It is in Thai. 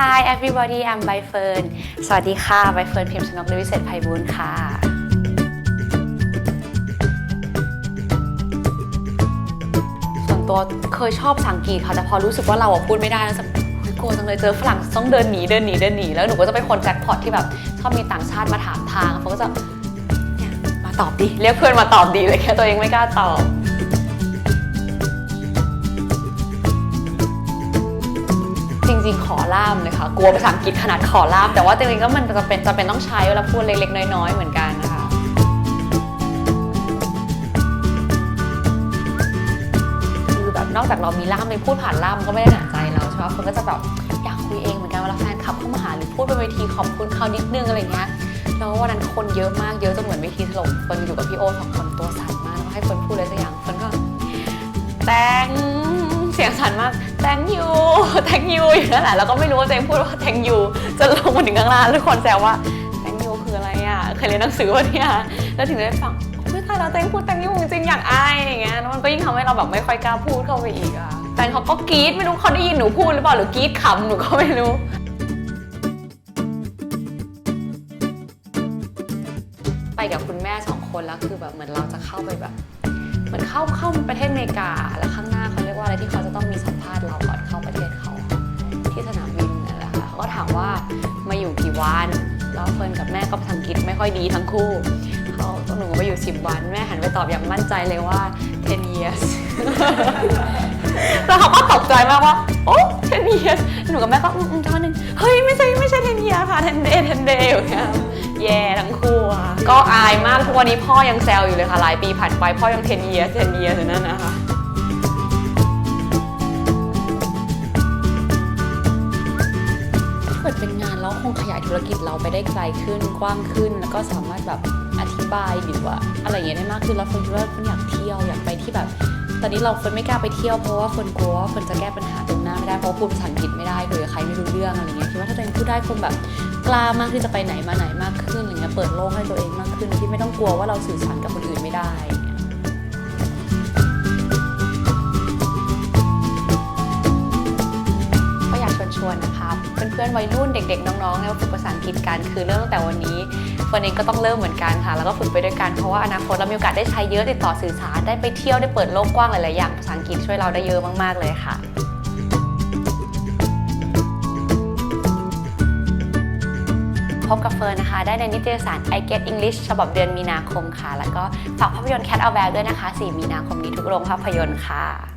Hi everybody I'm ใบเฟิร์นสวัสดีค่ะใบเฟิร์นพิมพ์ชนกฤวิเศษไพบูลค่ะ ส่วนตัวเคยชอบภาษาอังกฤษค่ะ แต่พอรู้สึกว่าเราอะพูดไม่ได้แล้วจะกลัวจังเลยเจอฝรั่งต้องเดินหนีเดินหนีเดินหนีแล้วหนูก็จะเป็นคนแจ็คพอตที่แบบชอบมีต่างชาติมาถามทางเขาก็จะมาตอบดิเรียกเพื่อนมาตอบดีเลยแค่ตัวเองไม่กล้าตอบ ริงๆ ขอล่ามเลยค่ะ กลัวภาษาอังกฤษขนาดขอล่าม แต่ว่าจริงๆก็มันจะเป็นจะเป็นต้องใช้เวลาพูดเล็กๆ น้อยๆ เหมือนกันนะคะคือแบบนอกจากเรามีล่ามในพูดผ่านล่ามก็ไม่ได้หนักใจเราใช่ไหมคนก็จะแบบอยากคุยเองเหมือนกันเวลาแฟนคลับเข้ามาหาหรือพูดบนเวทีขอบคุณเขานิดนึงอะไรเงี้ยแล้ววันนั้นคนเยอะมากเยอะจนเหมือนเวทีถล่มเฟินอยู่กับพี่โอสองคนตัวสั่นมากแล้วให้เฟินพูดอะไรสักอย่างเฟินก็แตง เสียงสั่นมาก thank you thank you อยู่นั่นแหละแล้วก็ไม่รู้ว่าตัวเองพูดว่า thank you จนลงมาถึงข้างล่างทุกคนแซวว่า thank you คืออะไรอะเคยเรียนหนังสือวะเนี่ยแล้วถึงได้ฟังเฮ้ยตายแล้วตัวเองพูด thank you จริงๆอยากอายอย่างเงี้ยแล้วมันก็ยิ่งทำให้เราแบบไม่ค่อยกล้าพูดเข้าไปอีกอะแฟนเขาก็กรี๊ดไม่รู้เขาได้ยินหนูพูดหรือเปล่าหรือกรี๊ดขำหนูก็ไม่รู้ไปกับคุณแม่สองคนแล้วคือแบบเหมือนเราจะเข้าไปแบบ เหมือนเข้าเข้าประเทศอเมริกา แล้วข้างหน้าเขาเรียกว่าอะไรที่เขาจะต้องมีสัมภาษณ์เราก่อนเข้าประเทศเขาที่สนามบินนั่นแหละค่ะเขาก็ถามว่ามาอยู่กี่วันแล้วเฟิร์นกับแม่ก็ภาษาอังกฤษไม่ค่อยดีทั้งคู่เขาหนูมาอยู่ 10 วัน แม่หันไปตอบอย่างมั่นใจเลยว่า 10 years แล้วเขาก็ตกใจมากว่า โอ้10 years หนูกับแม่ก็อืมอืมเท่านึงเฮ้ย ไม่ใช่ไม่ใช่ 10 years ค่ะ 10 day 10 day อย่างเงี้ย แย่ทั้งคู่อะก็อายมากทุกวันนี้พ่อยังแซวอยู่เลยค่ะ หลายปีผ่านไปพ่อยัง10 years 10 years อยู่นั่นนะคะถ้าเกิดเป็นงานแล้วคงขยายธุรกิจเราไปได้ไกลขึ้นกว้างขึ้น แล้วก็สามารถแบบอธิบายหรือว่าอะไรอย่างเงี้ยได้มากขึ้นแล้วเร์นคิดว่าเฟิร์นอยากเที่ยวอยากไปที่แบบ ตอนนี้เราเฟิร์นไม่กล้าไปเที่ยวเพราะว่าเฟิร์นกลัวว่าเฟิร์นจะแก้ปัญหาตรงหน้าไม่ได้เพราะพูดภาษาอังกฤษไม่ได้คุยกับใครไม่รู้เรื่องอะไรเงี้ยคิดว่าถ้าตัวเองพูดได้คงแบบ กล้ามากที่จะไปไหนมาไหนมากขึ้นอะไรเงี้ยเปิดโลกให้ตัวเองมากขึ้นที่ไม่ต้องกลัวว่าเราสื่อสารกับคนอื่นไม่ได้เงี้ยก็อยากชวนชวนๆนะคะเพื่อนๆวัยรุ่นเด็ก ๆ น้องๆเนี่ยฝึกภาษาอังกฤษกันคือเริ่มตั้งแต่วันนี้เฟิร์นเองก็ต้องเริ่มเหมือนกันค่ะ แล้วก็ฝึกไปด้วยกันเพราะว่าอนาคตเรามีโอกาสได้ใช้เยอะติดต่อสื่อสารได้ไปเที่ยวได้เปิดโลกกว้างหลายๆอย่างภาษาอังกฤษช่วยเราได้เยอะมากๆเลยค่ะ พบกับเฟิร์นนะคะ ได้ในนิตยสาร I Get English ฉบับเดือนมีนาคมค่ะ แล้วก็ฝากภาพยนตร์ Cat Out b a r e ด้วยนะคะ 4 มีนาคมนี้ทุกโรงภาพยนตร์ค่ะ